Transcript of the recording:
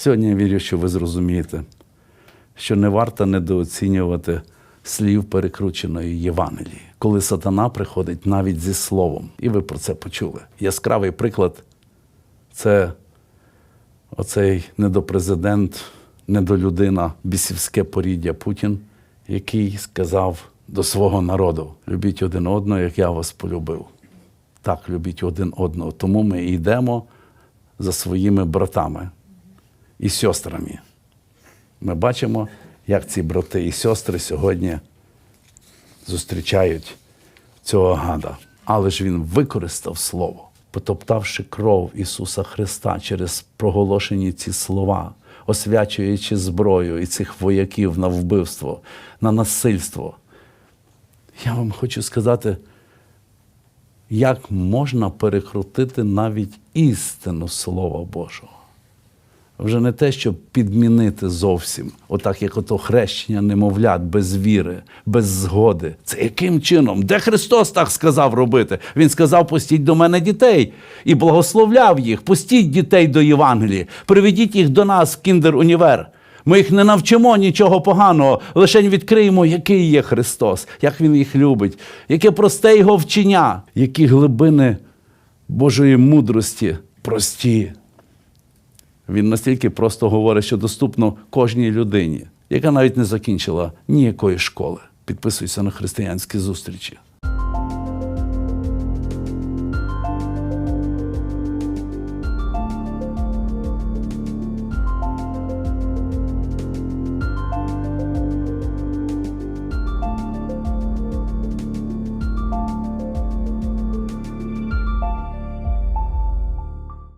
Сьогодні я вірю, що ви зрозумієте, що не варто недооцінювати слів перекрученої Євангелії, коли сатана приходить навіть зі словом. І ви про це почули. Яскравий приклад це оцей недопрезидент, недолюдина, бісівське поріддя Путін, який сказав до свого народу: любіть один одного, як я вас полюбив. Так, любіть один одного. Тому ми йдемо за своїми братами і сестрами. Ми бачимо, як ці брати і сестри сьогодні зустрічають цього гада. Але ж він використав слово, потоптавши кров Ісуса Христа через проголошені ці слова, освячуючи зброю і цих вояків на вбивство, на насильство. Я вам хочу сказати, як можна перекрутити навіть істину Слова Божого. Вже не те, щоб підмінити зовсім, отак як ото хрещення немовлят без віри, без згоди. Це яким чином? Де Христос так сказав робити? Він сказав: пустіть до мене дітей і благословляв їх. Пустіть дітей до Євангелії, приведіть їх до нас в кіндер-універ. Ми їх не навчимо нічого поганого, лише відкриємо, який є Христос, як Він їх любить, яке просте його вчення, які глибини Божої мудрості прості. Він настільки просто говорить, що доступно кожній людині, яка навіть не закінчила ніякої школи. Підписуйся на християнські зустрічі.